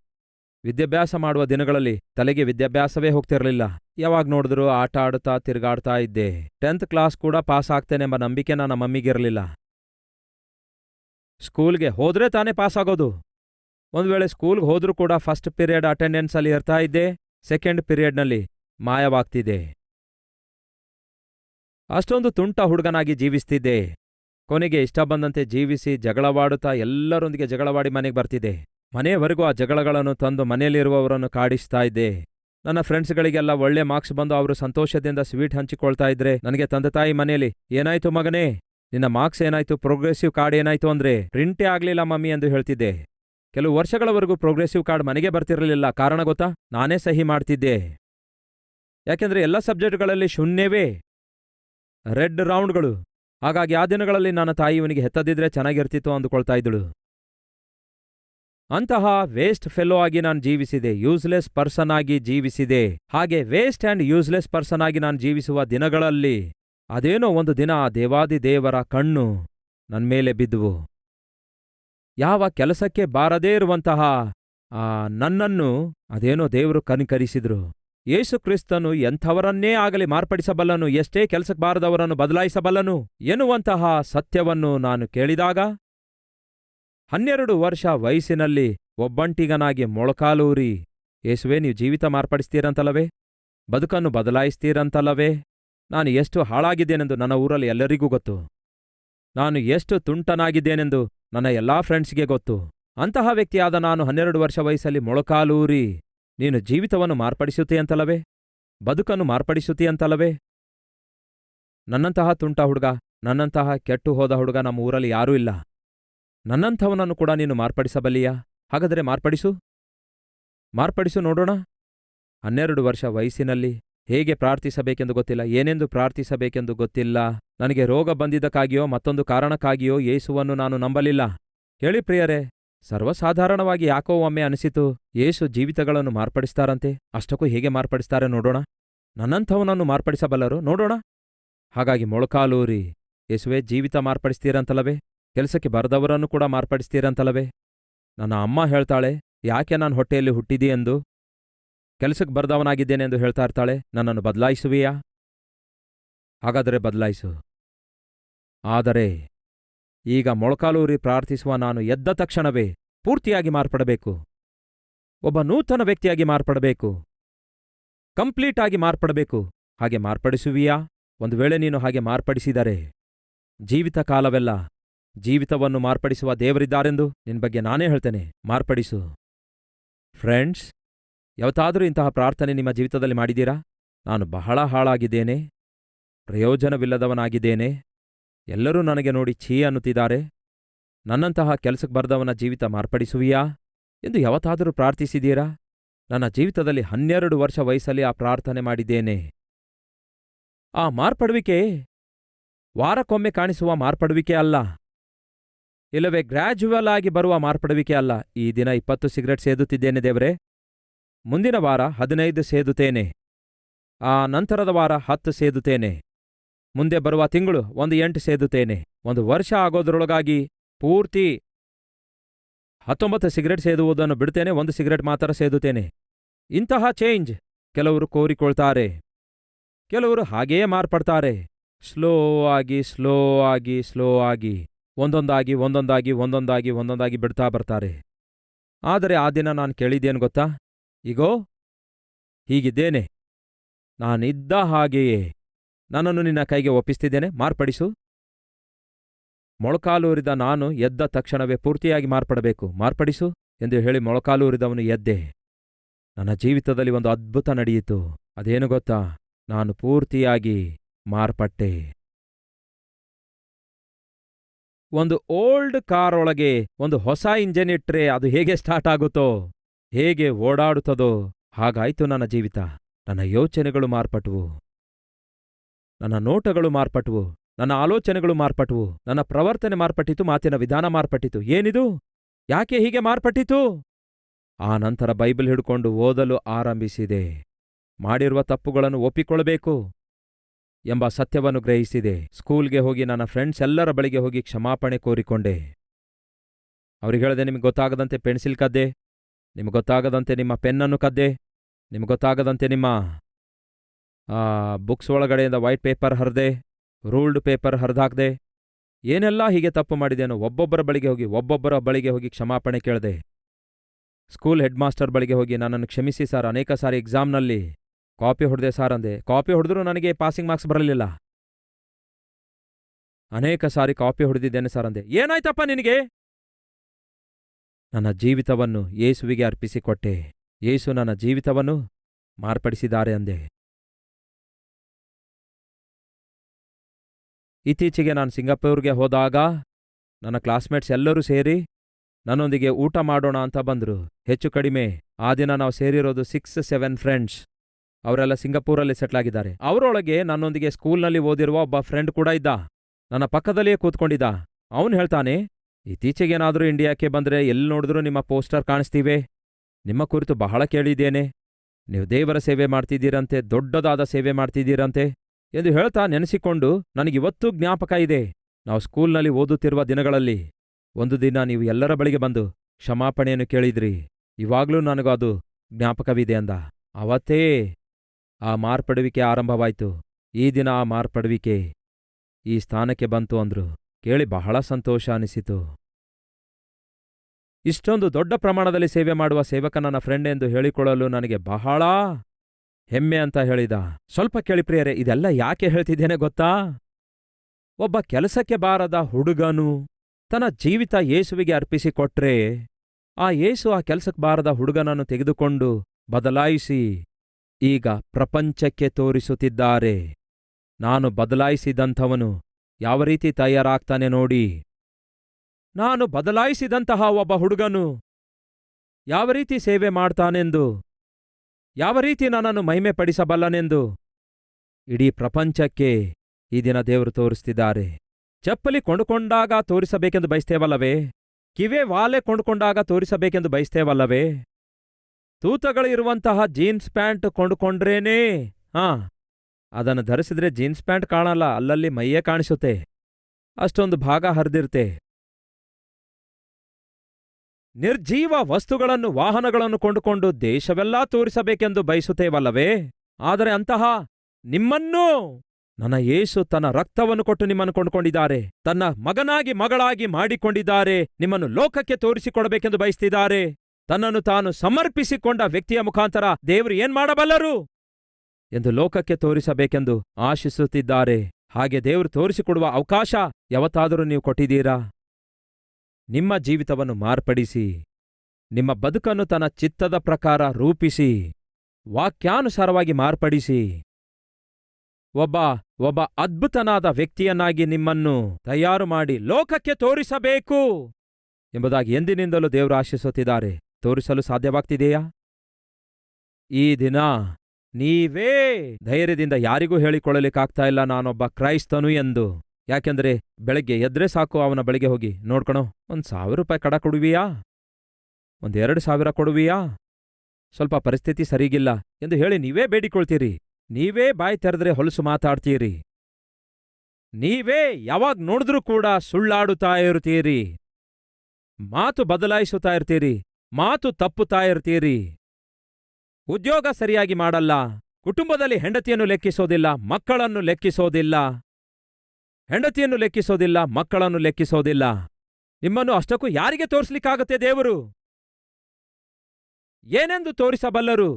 ವಿದ್ಯಾಭ್ಯಾಸ ಮಾಡುವ ದಿನಗಳಲ್ಲಿ ತಲೆಗೆ ವಿದ್ಯಾಭ್ಯಾಸವೇ ಹೋಗ್ತಿರಲಿಲ್ಲ. ಯಾವಾಗ ನೋಡಿದ್ರೂ ಆಟ ಆಡುತ್ತಾ ತಿರುಗಾಡ್ತಾ ಇದ್ದೆ. ಟೆಂತ್ ಕ್ಲಾಸ್ ಕೂಡ ಪಾಸ್ ಆಗ್ತೇನೆಂಬ ನಂಬಿಕೆ ನನ್ನ ಮಮ್ಮಿಗಿರಲಿಲ್ಲ. ಸ್ಕೂಲ್ಗೆ ಹೋದ್ರೆ ತಾನೇ ಪಾಸ್ ಆಗೋದು ಒಂದು ವೇಳೆ ಸ್ಕೂಲ್ಗೆ ಹೋದ್ರೂ ಕೂಡ ಫಸ್ಟ್ ಪೀರಿಯಡ್ ಅಟೆಂಡೆನ್ಸಲ್ಲಿ ಇರ್ತಾ ಇದ್ದೆ ಸೆಕೆಂಡ್ ಪೀರಿಯಡ್ನಲ್ಲಿ ಮಾಯವಾಗ್ತಿದೆ ಅಷ್ಟೊಂದು ತುಂಟ ಹುಡುಗನಾಗಿ ಜೀವಿಸ್ತಿದ್ದೆ. ಕೊನೆಗೆ ಇಷ್ಟ ಬಂದಂತೆ ಜೀವಿಸಿ ಜಗಳವಾಡುತ್ತಾ ಎಲ್ಲರೊಂದಿಗೆ ಜಗಳವಾಡಿ ಮನೆಗೆ ಬರ್ತಿದ್ದೆ. ಮನೆಯವರೆಗೂ ಆ ಜಗಳಗಳನ್ನು ತಂದು ಮನೆಯಲ್ಲಿರುವವರನ್ನು ಕಾಡಿಸ್ತಾ ಇದ್ದೆ. ನನ್ನ ಫ್ರೆಂಡ್ಸ್ಗಳಿಗೆಲ್ಲ ಒಳ್ಳೆ ಮಾರ್ಕ್ಸ್ ಬಂದು ಅವರು ಸಂತೋಷದಿಂದ ಸ್ವೀಟ್ ಹಂಚಿಕೊಳ್ತಾ ಇದ್ರೆ, ನನಗೆ ತಂದೆ ತಾಯಿ ಮನೆಯಲ್ಲಿ, ಏನಾಯ್ತು ಮಗನೇ? ನಿನ್ನ ಮಾರ್ಕ್ಸ್ ಏನಾಯ್ತು? ಪ್ರೋಗ್ರೆಸಿವ್ ಕಾರ್ಡ್ ಏನಾಯ್ತು ಅಂದ್ರೆ? ಪ್ರಿಂಟೇ ಆಗ್ಲಿಲ್ಲ ಮಮ್ಮಿ ಎಂದು ಹೇಳ್ತಿದ್ದೆ. ಕೆಲವು ವರ್ಷಗಳವರೆಗೂ ಪ್ರೋಗ್ರೆಸಿವ್ ಕಾರ್ಡ್ ಮನೆಗೆ ಬರ್ತಿರಲಿಲ್ಲ. ಕಾರಣ ಗೊತ್ತಾ? ನಾನೇ ಸಹಿ ಮಾಡ್ತಿದ್ದೆ. ಯಾಕೆಂದ್ರೆ ಎಲ್ಲ ಸಬ್ಜೆಕ್ಟ್ಗಳಲ್ಲಿ ಶೂನ್ಯವೇ. ರೆಡ್ ರೌಂಡ್ಗಳು. ಹಾಗಾಗಿ ಆ ದಿನಗಳಲ್ಲಿ ನನ್ನ ತಾಯಿ ಇವನಿಗೆ ಹೆತ್ತದಿದ್ರೆ ಚೆನ್ನಾಗಿರ್ತಿತ್ತು ಅಂದುಕೊಳ್ತಾ ಇದ್ದಳು. ಅಂತಹ ವೇಸ್ಟ್ ಫೆಲೋ ಆಗಿ ನಾನು ಜೀವಿಸಿದೆ. ಯೂಸ್ಲೆಸ್ ಪರ್ಸನ್ ಆಗಿ ಜೀವಿಸಿದೆ. ಹಾಗೆ ವೇಸ್ಟ್ ಆ್ಯಂಡ್ ಯೂಸ್ಲೆಸ್ ಪರ್ಸನ್ ಆಗಿ ನಾನು ಜೀವಿಸುವ ದಿನಗಳಲ್ಲಿ ಅದೇನೋ ಒಂದು ದಿನ ಆ ದೇವಾದಿ ದೇವರ ಕಣ್ಣು ನನ್ಮೇಲೆ ಬಿದ್ದುವು. ಯಾವ ಕೆಲಸಕ್ಕೆ ಬಾರದೇ ಇರುವಂತಹ ಆ ನನ್ನನ್ನು ಅದೇನೋ ದೇವರು ಕನಿಕರಿಸಿದ್ರು. ಯೇಸು ಕ್ರಿಸ್ತನು ಎಂಥವರನ್ನೇ ಆಗಲಿ ಮಾರ್ಪಡಿಸಬಲ್ಲನು, ಎಷ್ಟೇ ಕೆಲಸಕ್ಕೆ ಬಾರದವರನ್ನು ಬದಲಾಯಿಸಬಲ್ಲನು ಎನ್ನುವಂತಹ ಸತ್ಯವನ್ನು ನಾನು ಕೇಳಿದಾಗ ಹನ್ನೆರಡು ವರ್ಷ ವಯಸ್ಸಿನಲ್ಲಿ ಒಬ್ಬಂಟಿಗನಾಗಿ ಮೊಳಕಾಲೂರಿ, ಯೇಸುವೆ, ನೀವು ಜೀವಿತ ಮಾರ್ಪಡಿಸ್ತೀರಂತಲ್ಲವೇ? ಬದುಕನ್ನು ಬದಲಾಯಿಸ್ತೀರಂತಲ್ಲವೇ? ನಾನು ಎಷ್ಟು ಹಾಳಾಗಿದ್ದೇನೆಂದು ನನ್ನ ಊರಲ್ಲಿ ಎಲ್ಲರಿಗೂ ಗೊತ್ತು. ನಾನು ಎಷ್ಟು ತುಂಟನಾಗಿದ್ದೇನೆಂದು ನನ್ನ ಎಲ್ಲಾ ಫ್ರೆಂಡ್ಸ್ಗೆ ಗೊತ್ತು. ಅಂತಹ ವ್ಯಕ್ತಿಯಾದ ನಾನು ಹನ್ನೆರಡು ವರ್ಷ ವಯಸ್ಸಲ್ಲಿ ಮೊಳಕಾಲೂರಿ. ನೀನು ಜೀವಿತವನ್ನು ಮಾರ್ಪಡಿಸುತ್ತೀಯಂತಲವೇ ಬದುಕನ್ನು ಮಾರ್ಪಡಿಸುತ್ತೀಯಂತಲವೇ ನನ್ನಂತಹ ತುಂಟ ಹುಡುಗ, ನನ್ನಂತಹ ಕೆಟ್ಟು ಹೋದ ಹುಡುಗ ನಮ್ಮ ಊರಲ್ಲಿ ಯಾರೂ ಇಲ್ಲ. ನನ್ನಂಥವನನ್ನು ಕೂಡ ನೀನು ಮಾರ್ಪಡಿಸಬಲ್ಲಿಯಾ? ಹಾಗಾದರೆ ಮಾರ್ಪಡಿಸು. ಮಾರ್ಪಡಿಸು ನೋಡೋಣ. ಹನ್ನೆರಡು ವರ್ಷ ವಯಸ್ಸಿನಲ್ಲಿ ಹೇಗೆ ಪ್ರಾರ್ಥಿಸಬೇಕೆಂದು ಗೊತ್ತಿಲ್ಲ, ಏನೆಂದು ಪ್ರಾರ್ಥಿಸಬೇಕೆಂದು ಗೊತ್ತಿಲ್ಲ. ನನಗೆ ರೋಗ ಬಂದಿದ್ದಕ್ಕಾಗಿಯೋ, ಮತ್ತೊಂದು ಕಾರಣಕ್ಕಾಗಿಯೋ ಯೇಸುವನ್ನು ನಾನು ನಂಬಲಿಲ್ಲ. ಹೇಳಿ ಪ್ರಿಯರೇ, ಸರ್ವಸಾಧಾರಣವಾಗಿ ಯಾಕೋ ಒಮ್ಮೆ ಅನಿಸಿತು, ಯೇಸು ಜೀವಿತಗಳನ್ನು ಮಾರ್ಪಡಿಸ್ತಾರಂತೆ, ಅಷ್ಟಕ್ಕೂ ಹೇಗೆ ಮಾರ್ಪಡಿಸ್ತಾರೆ ನೋಡೋಣ. ನನ್ನಂಥವನನ್ನು ಮಾರ್ಪಡಿಸಬಲ್ಲರು ನೋಡೋಣ. ಹಾಗಾಗಿ ಮೊಳಕಾಲೂರಿ ಯೇಸುವೆ ಜೀವಿತ ಮಾರ್ಪಡಿಸ್ತೀರಂತಲವೇ ಕೆಲಸಕ್ಕೆ ಬರದವರನ್ನು ಕೂಡ ಮಾರ್ಪಡಿಸ್ತೀರಂತಲವೇ ನನ್ನ ಅಮ್ಮ ಹೇಳ್ತಾಳೆ, ಯಾಕೆ ನಾನು ಹೊಟ್ಟೆಯಲ್ಲಿ ಹುಟ್ಟಿದಿ ಎಂದು? ಕೆಲಸಕ್ಕೆ ಬರ್ದವನಾಗಿದ್ದೇನೆಂದು ಹೇಳ್ತಾ ಇರ್ತಾಳೆ, ನನ್ನನ್ನು ಬದಲಾಯಿಸುವೆಯಾ? ಹಾಗಾದರೆ ಬದಲಾಯಿಸು. ಆದರೆ ಈಗ ಮೊಳಕಾಲೂರಿ ಪ್ರಾರ್ಥಿಸುವ ನಾನು ಎದ್ದ ತಕ್ಷಣವೇ ಪೂರ್ತಿಯಾಗಿ ಮಾರ್ಪಡಬೇಕು. ಒಬ್ಬ ನೂತನ ವ್ಯಕ್ತಿಯಾಗಿ ಮಾರ್ಪಡಬೇಕು. ಕಂಪ್ಲೀಟ್ ಆಗಿ ಮಾರ್ಪಡಬೇಕು. ಹಾಗೆ ಮಾರ್ಪಡಿಸುವಿಯಾ? ಒಂದು ವೇಳೆ ನೀನು ಹಾಗೆ ಮಾರ್ಪಡಿಸಿದರೆ ಜೀವಿತ ಕಾಲವೆಲ್ಲ ಜೀವಿತವನ್ನು ಮಾರ್ಪಡಿಸುವ ದೇವರಿದ್ದಾರೆಂದು ನಿನ್ ಬಗ್ಗೆ ನಾನೇ ಹೇಳ್ತೇನೆ. ಮಾರ್ಪಡಿಸು. ಫ್ರೆಂಡ್ಸ್ ಯಾವತ್ತಾದರೂ ಇಂತಹ ಪ್ರಾರ್ಥನೆ ನಿಮ್ಮ ಜೀವಿತದಲ್ಲಿ ಮಾಡಿದ್ದೀರಾ? ನಾನು ಬಹಳ ಹಾಳಾಗಿದ್ದೇನೆ, ಪ್ರಯೋಜನವಿಲ್ಲದವನಾಗಿದ್ದೇನೆ. ಎಲ್ಲರೂ ನನಗೆ ನೋಡಿ ಛೀ ಅನ್ನುತ್ತಿದ್ದಾರೆ. ನನ್ನಂತಹ ಕೆಲಸಕ್ಕೆ ಬರೆದವನ ಜೀವಿತ ಮಾರ್ಪಡಿಸುವಿಯಾ? ಎಂದು ಯಾವತ್ತಾದರೂ ಪ್ರಾರ್ಥಿಸಿದ್ದೀರಾ? ನನ್ನ ಜೀವಿತದಲ್ಲಿ ಹನ್ನೆರಡು ವರ್ಷ ವಯಸ್ಸಲ್ಲಿ ಆ ಪ್ರಾರ್ಥನೆ ಮಾಡಿದ್ದೇನೆ. ಆ ಮಾರ್ಪಡುವಿಕೆ ವಾರಕ್ಕೊಮ್ಮೆ ಕಾಣಿಸುವ ಮಾರ್ಪಡುವಿಕೆ ಅಲ್ಲ. ಇಲ್ಲವೇ ಗ್ರ್ಯಾಜುವಲ್ ಆಗಿ ಬರುವ ಮಾರ್ಪಡುವಿಕೆ ಅಲ್ಲ. ಈ ದಿನ ಇಪ್ಪತ್ತು ಸಿಗರೆಟ್ ಸೇದುತ್ತಿದ್ದೇನೆ ದೇವರೇ. ಮುಂದಿನ ವಾರ ಹದಿನೈದು ಸೇದುತ್ತೇನೆ. ಆ ನಂತರದ ವಾರ ಹತ್ತು ಸೇದುತ್ತೇನೆ. ಮುಂದೆ ಬರುವ ತಿಂಗಳು ಒಂದು ಎಂಟು ಸೇದುತ್ತೇನೆ. ಒಂದು ವರ್ಷ ಆಗೋದ್ರೊಳಗಾಗಿ ಪೂರ್ತಿ ಹತ್ತೊಂಬತ್ತು ಸಿಗರೆಟ್ ಸೇದುವುದನ್ನು ಬಿಡ್ತೇನೆ ಒಂದು ಸಿಗರೆಟ್ ಮಾತ್ರ ಸೇದುತ್ತೇನೆ. ಇಂತಹ ಚೇಂಜ್ ಕೆಲವರು ಕೋರಿಕೊಳ್ತಾರೆ. ಕೆಲವರು ಹಾಗೆಯೇ ಮಾರ್ಪಡ್ತಾರೆ. ಸ್ಲೋ ಆಗಿ ಸ್ಲೋ ಆಗಿ ಸ್ಲೋ ಆಗಿ, ಒಂದೊಂದಾಗಿ ಒಂದೊಂದಾಗಿ ಒಂದೊಂದಾಗಿ ಒಂದೊಂದಾಗಿ ಬಿಡ್ತಾ ಬರ್ತಾರೆ. ಆದರೆ ಆ ದಿನ ನಾನು ಕೇಳಿದ್ದೇನು ಗೊತ್ತಾ? ಈಗೋ ಹೀಗಿದ್ದೇನೆ. ನಾನಿದ್ದ ಹಾಗೆಯೇ ನನ್ನನ್ನು ನಿನ್ನ ಕೈಗೆ ಒಪ್ಪಿಸ್ತಿದ್ದೇನೆ, ಮಾರ್ಪಡಿಸು. ಮೊಳಕಾಲೂರಿದ ನಾನು ಎದ್ದ ತಕ್ಷಣವೇ ಪೂರ್ತಿಯಾಗಿ ಮಾರ್ಪಡಬೇಕು, ಮಾರ್ಪಡಿಸು ಎಂದು ಹೇಳಿ ಮೊಳಕಾಲೂರಿದವನು ಎದ್ದೆ. ನನ್ನ ಜೀವಿತದಲ್ಲಿ ಒಂದು ಅದ್ಭುತ ನಡೆಯಿತು. ಅದೇನು ಗೊತ್ತಾ? ನಾನು ಪೂರ್ತಿಯಾಗಿ ಮಾರ್ಪಟ್ಟೆ. ಒಂದು ಓಲ್ಡ್ ಕಾರ್ ಒಳಗೆ ಒಂದು ಹೊಸ ಇಂಜಿನ್ ಇಟ್ರೆ ಅದು ಹೇಗೆ ಸ್ಟಾರ್ಟ್ ಆಗುತ್ತೋ? ಹೇಗೆ ಓಡಾಡುತ್ತದೋ ಹಾಗಾಯ್ತು ನನ್ನ ಜೀವಿತ. ನನ್ನ ಯೋಚನೆಗಳು ಮಾರ್ಪಟ್ವು. ನನ್ನ ನೋಟಗಳು ಮಾರ್ಪಟ್ವು. ನನ್ನ ಆಲೋಚನೆಗಳು ಮಾರ್ಪಟ್ವು. ನನ್ನ ಪ್ರವರ್ತನೆ ಮಾರ್ಪಟ್ಟಿತು. ಮಾತಿನ ವಿಧಾನ ಮಾರ್ಪಟ್ಟಿತು. ಏನಿದು? ಯಾಕೆ ಹೀಗೆ ಮಾರ್ಪಟ್ಟಿತು? ಆ ನಂತರ ಬೈಬಲ್ ಹಿಡ್ಕೊಂಡು ಓದಲು ಆರಂಭಿಸಿದೆ. ಮಾಡಿರುವ ತಪ್ಪುಗಳನ್ನು ಒಪ್ಪಿಕೊಳ್ಳಬೇಕು ಎಂಬ ಸತ್ಯವನ್ನು ಗ್ರಹಿಸಿದೆ. ಸ್ಕೂಲ್ಗೆ ಹೋಗಿ ನನ್ನ ಫ್ರೆಂಡ್ಸ್ ಎಲ್ಲರ ಬಳಿಗೆ ಹೋಗಿ ಕ್ಷಮಾಪಣೆ ಕೋರಿಕೊಂಡೆ. ಅವ್ರಿಗೆ ಹೇಳದೆ, ನಿಮಗೆ ಗೊತ್ತಾಗದಂತೆ ಪೆನ್ಸಿಲ್ ಕದ್ದೆ. ನಿಮಗೆ ಗೊತ್ತಾಗದಂತೆ ನಿಮ್ಮ ಪೆನ್ನನ್ನು ಕದ್ದೆ ನಿಮಗೆ ಗೊತ್ತಾಗದಂತೆ ನಿಮ್ಮ ಬುಕ್ಸ್ ಒಳಗಡೆಯಿಂದ ವೈಟ್ ಪೇಪರ್ ಹರಿದೆ, ರೂಲ್ಡ್ ಪೇಪರ್ ಹರಿದಾಕ್ದೆ, ಏನೆಲ್ಲ ಹೀಗೆ ತಪ್ಪು ಮಾಡಿದೆನೋ ಒಬ್ಬೊಬ್ಬರ ಬಳಿಗೆ ಹೋಗಿ, ಒಬ್ಬೊಬ್ಬರ ಬಳಿಗೆ ಹೋಗಿ ಕ್ಷಮಾಪಣೆ ಕೇಳಿದೆ. ಸ್ಕೂಲ್ ಹೆಡ್ ಮಾಸ್ಟರ್ ಬಳಿಗೆ ಹೋಗಿ ನನ್ನನ್ನು ಕ್ಷಮಿಸಿ ಸರ್, ಅನೇಕ ಸಾರಿ ಎಕ್ಸಾಮ್ನಲ್ಲಿ ಕಾಪಿ ಹೊಡೆದೆ ಸಾರ್ ಅಂದೆ. ಕಾಪಿ ಹೊಡೆದ್ರೂ ನನಗೆ ಪಾಸಿಂಗ್ ಮಾರ್ಕ್ಸ್ ಬರಲಿಲ್ಲ. ಅನೇಕ ಸಾರಿ ಕಾಪಿ ಹೊಡೆದಿದ್ದೇನೆ ಸರ್ ಅಂದೆ. ಏನಾಯ್ತಪ್ಪ ನಿನಗೆ? ನನ್ನ ಜೀವಿತವನ್ನು ಯೇಸುವಿಗೆ ಅರ್ಪಿಸಿಕೊಟ್ಟೆ. ಯೇಸು ನನ್ನ ಜೀವಿತವನ್ನು ಮಾರ್ಪಡಿಸಿದ್ದಾರೆ ಅಂದೆ. ಇತ್ತೀಚೆಗೆ ನಾನು ಸಿಂಗಾಪುರ್ಗೆ ಹೋದಾಗ ನನ್ನ ಕ್ಲಾಸ್ಮೇಟ್ಸ್ ಎಲ್ಲರೂ ಸೇರಿ ನನ್ನೊಂದಿಗೆ ಊಟ ಮಾಡೋಣ ಅಂತ ಬಂದರು. ಹೆಚ್ಚು ಕಡಿಮೆ ಆ ದಿನ ನಾವು ಸೇರಿರೋದು ಸಿಕ್ಸ್, ಸೆವೆನ್ ಫ್ರೆಂಡ್ಸ್. ಅವರೆಲ್ಲ ಸಿಂಗಾಪುರಲ್ಲಿ ಸೆಟ್ಲ್ ಆಗಿದ್ದಾರೆ. ಅವರೊಳಗೆ ನನ್ನೊಂದಿಗೆ ಸ್ಕೂಲ್ನಲ್ಲಿ ಓದಿರುವ ಒಬ್ಬ ಫ್ರೆಂಡ್ ಕೂಡ ಇದ್ದ. ನನ್ನ ಪಕ್ಕದಲ್ಲಿಯೇ ಕೂತ್ಕೊಂಡಿದ್ದ. ಅವನು ಹೇಳ್ತಾನೆ ಇತ್ತೀಚೆಗೇನಾದ್ರೂ ಇಂಡಿಯಾಕ್ಕೆ ಬಂದ್ರೆ ಎಲ್ಲಿ ನೋಡಿದ್ರೂ ನಿಮ್ಮ ಪೋಸ್ಟರ್ ಕಾಣಿಸ್ತೀವೆ? ನಿಮ್ಮ ಕುರಿತು ಬಹಳ ಕೇಳಿದ್ದೇನೆ. ನೀವು ದೇವರ ಸೇವೆ ಮಾಡ್ತಿದ್ದೀರಂತೆ, ದೊಡ್ಡದಾದ ಸೇವೆ ಮಾಡ್ತಿದ್ದೀರಂತೆ ಎಂದು ಹೇಳ್ತಾ ನೆನೆಸಿಕೊಂಡು ನನಗಿವತ್ತೂ ಜ್ಞಾಪಕ ಇದೆ. ನಾವು ಸ್ಕೂಲ್ನಲ್ಲಿ ಓದುತ್ತಿರುವ ದಿನಗಳಲ್ಲಿ. ಒಂದು ದಿನ ನೀವು ಎಲ್ಲರ ಬಳಿಗೆ ಬಂದು ಕ್ಷಮಾಪಣೆಯನ್ನು ಕೇಳಿದ್ರಿ. ಇವಾಗಲೂ ನನಗೂ ಅದು ಜ್ಞಾಪಕವಿದೆ ಅಂದ. ಅವತ್ತೇ ಆ ಮಾರ್ಪಡುವಿಕೆ ಆರಂಭವಾಯಿತು. ಈ ದಿನ ಆ ಮಾರ್ಪಡುವಿಕೆ ಈ ಸ್ಥಾನಕ್ಕೆ ಬಂತು ಅಂದ್ರು. ಕೇಳಿ ಬಹಳ ಸಂತೋಷ ಅನಿಸಿತು. ಇಷ್ಟೊಂದು ದೊಡ್ಡ ಪ್ರಮಾಣದಲ್ಲಿ ಸೇವೆ ಮಾಡುವ ಸೇವಕ ನನ್ನ ಫ್ರೆಂಡ್ ಎಂದು ಹೇಳಿಕೊಳ್ಳಲು ನನಗೆ ಬಹಳ ಹೆಮ್ಮೆ ಅಂತ ಹೇಳಿದ. ಸ್ವಲ್ಪ ಕೇಳಿ ಪ್ರಿಯರೇ, ಇದೆಲ್ಲ ಯಾಕೆ ಹೇಳ್ತಿದ್ದೇನೆ ಗೊತ್ತಾ? ಒಬ್ಬ ಕೆಲಸಕ್ಕೆ ಬಾರದ ಹುಡುಗನು ತನ್ನ ಜೀವಿತ ಯೇಸುವಿಗೆ ಅರ್ಪಿಸಿಕೊಟ್ರೆ ಆ ಯೇಸು ಆ ಕೆಲಸಕ್ಕೆ ಬಾರದ ಹುಡುಗನನ್ನು ತೆಗೆದುಕೊಂಡು ಬದಲಾಯಿಸಿ ಈಗ ಪ್ರಪಂಚಕ್ಕೆ ತೋರಿಸುತ್ತಿದ್ದಾರೆ. ನಾನು ಬದಲಾಯಿಸಿದಂಥವನು ಯಾವ ರೀತಿ ತಯಾರಾಗ್ತಾನೆ ನೋಡಿ. ನಾನು ಬದಲಾಯಿಸಿದಂತಹ ಒಬ್ಬ ಹುಡುಗನು ಯಾವ ರೀತಿ ಸೇವೆ ಮಾಡ್ತಾನೆಂದು, ಯಾವ ರೀತಿ ನನ್ನನ್ನು ಮಹಿಮೆ ಪಡಿಸಬಲ್ಲನೆಂದು ಇಡೀ ಪ್ರಪಂಚಕ್ಕೆ ಈ ದಿನ ದೇವರು ತೋರಿಸ್ತಿದ್ದಾರೆ. ಚಪ್ಪಲಿ ಕೊಂಡುಕೊಂಡಾಗ ತೋರಿಸಬೇಕೆಂದು ಬಯಸ್ತೇವಲ್ಲವೇ? ಕಿವೆ ವಾಲೆ ಕೊಂಡುಕೊಂಡಾಗ ತೋರಿಸಬೇಕೆಂದು ಬಯಸ್ತೇವಲ್ಲವೇ? ತೂತಗಳಿರುವಂತಹ ಜೀನ್ಸ್ ಪ್ಯಾಂಟ್ ಕೊಂಡುಕೊಂಡ್ರೇನೇ? ಹಾ. ಅದನ್ನು ಧರಿಸಿದ್ರೆ ಜೀನ್ಸ್ ಪ್ಯಾಂಟ್ ಕಾಣಲ್ಲ, ಅಲ್ಲಲ್ಲಿ ಮೈಯೇ ಕಾಣಿಸುತ್ತೆ. ಅಷ್ಟೊಂದು ಭಾಗ ಹರಿದಿರ್ತೆ ನಿರ್ಜೀವ ವಸ್ತುಗಳನ್ನು, ವಾಹನಗಳನ್ನು ಕೊಂಡುಕೊಂಡು ದೇಶವೆಲ್ಲಾ ತೋರಿಸಬೇಕೆಂದು ಬಯಸುತ್ತೇವಲ್ಲವೇ? ಆದರೆ ಅಂತಹ ನಿಮ್ಮನ್ನೂ, ನನ್ನ ಯೇಸು ತನ್ನ ರಕ್ತವನ್ನು ಕೊಟ್ಟು ನಿಮ್ಮನ್ನು ಕೊಂಡುಕೊಂಡಿದ್ದಾರೆ, ತನ್ನ ಮಗನಾಗಿ ಮಗಳಾಗಿ ಮಾಡಿಕೊಂಡಿದ್ದಾರೆ, ನಿಮ್ಮನ್ನು ಲೋಕಕ್ಕೆ ತೋರಿಸಿಕೊಡಬೇಕೆಂದು ಬಯಸ್ತಿದ್ದಾರೆ. ತನ್ನನ್ನು ತಾನು ಸಮರ್ಪಿಸಿಕೊಂಡ ವ್ಯಕ್ತಿಯ ಮುಖಾಂತರ ದೇವರು ಏನ್ ಮಾಡಬಲ್ಲರು? ಎಂದು ಲೋಕಕ್ಕೆ ತೋರಿಸಬೇಕೆಂದು ಆಶಿಸುತ್ತಿದ್ದಾರೆ. ಹಾಗೆ ದೇವರು ತೋರಿಸಿಕೊಡುವ ಅವಕಾಶ ಯಾವತ್ತಾದರೂ ನೀವು ಕೊಟ್ಟಿದ್ದೀರಾ? ನಿಮ್ಮ ಜೀವಿತವನ್ನು ಮಾರ್ಪಡಿಸಿ. ನಿಮ್ಮ ಬದುಕನ್ನು ತನ್ನ ಚಿತ್ತದ ಪ್ರಕಾರ ರೂಪಿಸಿ. ವಾಕ್ಯಾನುಸಾರವಾಗಿ ಮಾರ್ಪಡಿಸಿ. ಒಬ್ಬ ಒಬ್ಬ ಅದ್ಭುತನಾದ ವ್ಯಕ್ತಿಯನ್ನಾಗಿ ನಿಮ್ಮನ್ನು ತಯಾರು ಮಾಡಿ ಲೋಕಕ್ಕೆ ತೋರಿಸಬೇಕು ಎಂಬುದಾಗಿ ಎಂದಿನಿಂದಲೂ ದೇವರು ಆಶಿಸುತ್ತಿದ್ದಾರೆ. ತೋರಿಸಲು ಸಾಧ್ಯವಾಗ್ತಿದೆಯಾ? ಈ ದಿನ ನೀವೇ ಧೈರ್ಯದಿಂದ ಯಾರಿಗೂ ಹೇಳಿಕೊಳ್ಳಲಿಕ್ಕಾಗ್ತಾ ಇಲ್ಲ ನಾನೊಬ್ಬ ಕ್ರೈಸ್ತನು ಎಂದು. ಯಾಕೆಂದ್ರೆ ಬೆಳಗ್ಗೆ ಎದ್ರೆ ಸಾಕು, ಅವನ ಬಳಿಗೆ ಹೋಗಿ ನೋಡ್ಕಣೋ, ಒಂದ್ ಸಾವಿರ ರೂಪಾಯಿ ಕಡ ಕೊಡುವಿಯಾ? ಒಂದೆರಡು ಸಾವಿರ ಕೊಡುವಿಯಾ? ಸ್ವಲ್ಪ ಪರಿಸ್ಥಿತಿ ಸರಿಗಿಲ್ಲ ಎಂದು ಹೇಳಿ ನೀವೇ ಬೇಡಿಕೊಳ್ತೀರಿ. ನೀವೇ ಬಾಯಿ ತೆರೆದ್ರೆ ಹೊಲಸು ಮಾತಾಡ್ತೀರಿ. ನೀವೇ ಯಾವಾಗ ನೋಡಿದ್ರೂ ಕೂಡ ಸುಳ್ಳಾಡುತ್ತಾ ಇರ್ತೀರಿ ಮಾತು ಬದಲಾಯಿಸುತ್ತಾ ಇರ್ತೀರಿ. ಮಾತು ತಪ್ಪುತ್ತಾ ಇರ್ತೀರಿ. ಉದ್ಯೋಗ ಸರಿಯಾಗಿ ಮಾಡಲ್ಲ. ಕುಟುಂಬದಲ್ಲಿ ಹೆಂಡತಿಯನ್ನು ಲೆಕ್ಕಿಸೋದಿಲ್ಲ, ಮಕ್ಕಳನ್ನು ಲೆಕ್ಕಿಸೋದಿಲ್ಲ. ಹೆಂಡತಿಯನ್ನು ಲೆಕ್ಕಿಸೋದಿಲ್ಲ, ಮಕ್ಕಳನ್ನು ಲೆಕ್ಕಿಸೋದಿಲ್ಲ. ನಿಮ್ಮನ್ನು ಅಷ್ಟಕ್ಕೂ ಯಾರಿಗೆ ತೋರಿಸ್ಲಿಕ್ಕಾಗತ್ತೆ ದೇವರು? ಏನೆಂದು ತೋರಿಸಬಲ್ಲರು?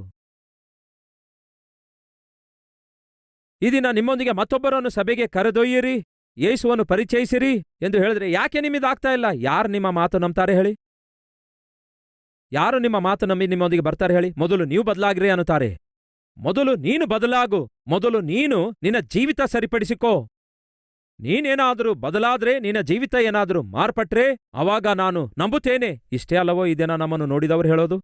ಈ ದಿನ ನಿಮ್ಮೊಂದಿಗೆ ಮತ್ತೊಬ್ಬರನ್ನು ಸಭೆಗೆ ಕರೆದೊಯ್ಯಿರಿ, ಯೇಸುವನ್ನು ಪರಿಚಯಿಸಿರಿ ಎಂದು ಹೇಳಿದ್ರೆ ಯಾಕೆ ನಿಮ್ಮಿದಾಗ್ತಾ ಇಲ್ಲ? ಯಾರು ನಿಮ್ಮ ಮಾತು ನಂಬ್ತಾರೆ ಹೇಳಿ? ಯಾರು ನಿಮ್ಮ ಮಾತು ನಂಬಿ ನಿಮ್ಮೊಂದಿಗೆ ಬರ್ತಾರೆ ಹೇಳಿ? ಮೊದಲು ನೀವು ಬದಲಾಗ್ರಿ ಅನ್ನುತ್ತಾರೆ. ಮೊದಲು ನೀನು ಬದಲಾಗು. ಮೊದಲು ನೀನು ನಿನ್ನ ಜೀವಿತ ಸರಿಪಡಿಸಿಕೋ. ನೀನೇನಾದರೂ ಬದಲಾದ್ರೆ ನಿನ್ನ ಜೀವಿತ ಏನಾದರೂ ಮಾರ್ಪಟ್ರೆ ಅವಾಗ ನಾನು ನಂಬುತ್ತೇನೆ. ಇಷ್ಟೇ ಅಲ್ಲವೋ ಇದೇನ ದಿನ ನಮ್ಮನ್ನು ನೋಡಿದವರು ಹೇಳೋದು?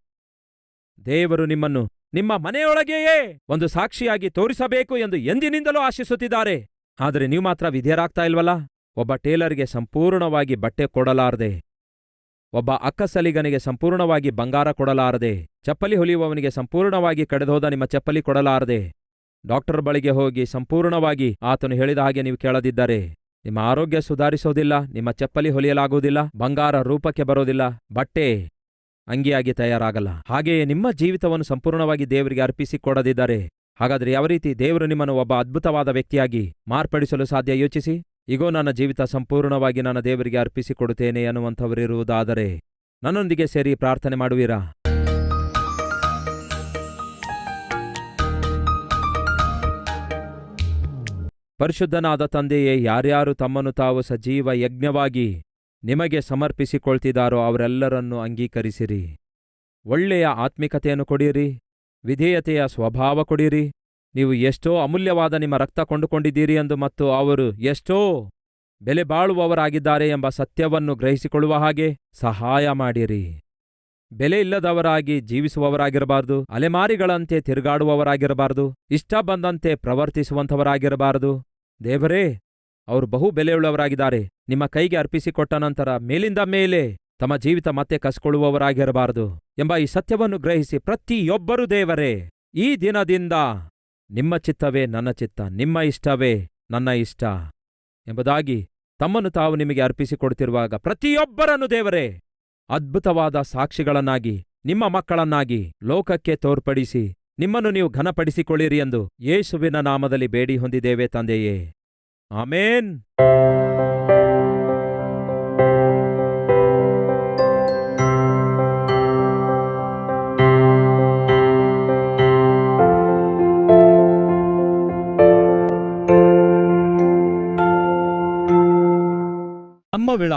ದೇವರು ನಿಮ್ಮನ್ನು ನಿಮ್ಮ ಮನೆಯೊಳಗೆಯೇ ಒಂದು ಸಾಕ್ಷಿಯಾಗಿ ತೋರಿಸಬೇಕು ಎಂದು ಎಂದಿನಿಂದಲೂ ಆಶಿಸುತ್ತಿದ್ದಾರೆ. ಆದರೆ ನೀವು ಮಾತ್ರ ವಿಧೇಯರಾಗ್ತಾ ಇಲ್ವಲ್ಲ? ಒಬ್ಬ ಟೇಲರ್ಗೆ ಸಂಪೂರ್ಣವಾಗಿ ಬಟ್ಟೆ ಕೊಡಲಾರದೆ ಒಬ್ಬ ಅಕ್ಕಸಲಿಗನಿಗೆ ಸಂಪೂರ್ಣವಾಗಿ ಬಂಗಾರ ಕೊಡಲಾರದೆ, ಚಪ್ಪಲಿ ಹೊಲಿಯುವವನಿಗೆ ಸಂಪೂರ್ಣವಾಗಿ ಕಡೆದೋದ ನಿಮ್ಮ ಚಪ್ಪಲಿ ಕೊಡಲಾರದೆ. ಡಾಕ್ಟರ್ ಬಳಿಗೆ ಹೋಗಿ ಸಂಪೂರ್ಣವಾಗಿ ಆತನು ಹೇಳಿದ ಹಾಗೆ ನೀವು ಕೇಳದಿದ್ದರೆ, ನಿಮ್ಮ ಆರೋಗ್ಯ ಸುಧಾರಿಸೋದಿಲ್ಲ, ನಿಮ್ಮ ಚಪ್ಪಲಿ ಹೊಲಿಯಲಾಗುವುದಿಲ್ಲ, ಬಂಗಾರ ರೂಪಕ್ಕೆ ಬರೋದಿಲ್ಲ, ಬಟ್ಟೆ ಅಂಗಿಯಾಗಿ ತಯಾರಾಗಲ್ಲ. ಹಾಗೆಯೇ ನಿಮ್ಮ ಜೀವಿತವನ್ನು ಸಂಪೂರ್ಣವಾಗಿ ದೇವರಿಗೆ ಅರ್ಪಿಸಿ ಹಾಗಾದರೆ ಹಾಗಾದ್ರೆ ಯಾವ ರೀತಿ ದೇವರು ನಿಮ್ಮನ್ನು ಒಬ್ಬ ಅದ್ಭುತವಾದ ವ್ಯಕ್ತಿಯಾಗಿ ಮಾರ್ಪಡಿಸಲು ಸಾಧ್ಯ ಯೋಚಿಸಿ? ಇಗೋ, ನನ್ನ ಜೀವಿತ ಸಂಪೂರ್ಣವಾಗಿ ನನ್ನ ದೇವರಿಗೆ ಅರ್ಪಿಸಿಕೊಡುತ್ತೇನೆ ಅನ್ನುವಂಥವರಿರುವುದಾದರೆ ನನ್ನೊಂದಿಗೆ ಸೇರಿ ಪ್ರಾರ್ಥನೆ ಮಾಡುವಿರಾ? ಪರಿಶುದ್ಧನಾದ ತಂದೆಯೇ, ಯಾರ್ಯಾರು ತಮ್ಮನ್ನು ತಾವು ಸಜೀವ ಯಜ್ಞವಾಗಿ ನಿಮಗೆ ಸಮರ್ಪಿಸಿಕೊಳ್ತಿದ್ದಾರೋ ಅವರೆಲ್ಲರನ್ನು ಅಂಗೀಕರಿಸಿರಿ. ಒಳ್ಳೆಯ ಆತ್ಮಿಕತೆಯನ್ನು ಕೊಡಿರಿ, ವಿಧೇಯತೆಯ ಸ್ವಭಾವ ಕೊಡಿರಿ. ನೀವು ಎಷ್ಟೋ ಅಮೂಲ್ಯವಾದ ನಿಮ್ಮ ರಕ್ತ ಕೊಂಡುಕೊಂಡಿದ್ದೀರಿ ಎಂದು ಮತ್ತು ಅವರು ಎಷ್ಟೋ ಬೆಲೆ ಬಾಳುವವರಾಗಿದ್ದಾರೆ ಎಂಬ ಸತ್ಯವನ್ನು ಗ್ರಹಿಸಿಕೊಳ್ಳುವ ಹಾಗೆ ಸಹಾಯ ಮಾಡಿರಿ. ಬೆಲೆ ಇಲ್ಲದವರಾಗಿ ಜೀವಿಸುವವರಾಗಿರಬಾರದು, ಅಲೆಮಾರಿಗಳಂತೆ ತಿರುಗಾಡುವವರಾಗಿರಬಾರದು, ಇಷ್ಟ ಬಂದಂತೆ ಪ್ರವರ್ತಿಸುವಂಥವರಾಗಿರಬಾರದು. ದೇವರೇ, ಅವರು ಬಹು ಬೆಲೆಯುಳ್ಳವರಾಗಿದ್ದಾರೆ, ನಿಮ್ಮ ಕೈಗೆ ಅರ್ಪಿಸಿಕೊಟ್ಟ ನಂತರ ಮೇಲಿಂದ ಮೇಲೆ ತಮ್ಮ ಜೀವಿತ ಮತ್ತೆ ಕಸ್ಕೊಳ್ಳುವವರಾಗಿರಬಾರದು ಎಂಬ ಈ ಸತ್ಯವನ್ನು ಗ್ರಹಿಸಿ ಪ್ರತಿಯೊಬ್ಬರೂ ದೇವರೇ, ಈ ದಿನದಿಂದ ನಿಮ್ಮ ಚಿತ್ತವೇ ನನ್ನ ಚಿತ್ತ, ನಿಮ್ಮ ಇಷ್ಟವೇ ನನ್ನ ಇಷ್ಟ ಎಂಬುದಾಗಿ ತಮ್ಮನ್ನು ತಾವು ನಿಮಗೆ ಅರ್ಪಿಸಿಕೊಡುತ್ತಿರುವಾಗ ಪ್ರತಿಯೊಬ್ಬರನ್ನು ದೇವರೇ, ಅದ್ಭುತವಾದ ಸಾಕ್ಷಿಗಳನ್ನಾಗಿ, ನಿಮ್ಮ ಮಕ್ಕಳನ್ನಾಗಿ ಲೋಕಕ್ಕೆ ತೋರ್ಪಡಿಸಿ, ನಿಮ್ಮನ್ನು ನೀವು ಘನಪಡಿಸಿಕೊಳ್ಳಿರಿ ಎಂದು ಯೇಸುವಿನ ನಾಮದಲ್ಲಿ ಬೇಡಿ ಹೊಂದಿದ್ದೇವೆ ತಂದೆಯೇ. Amen.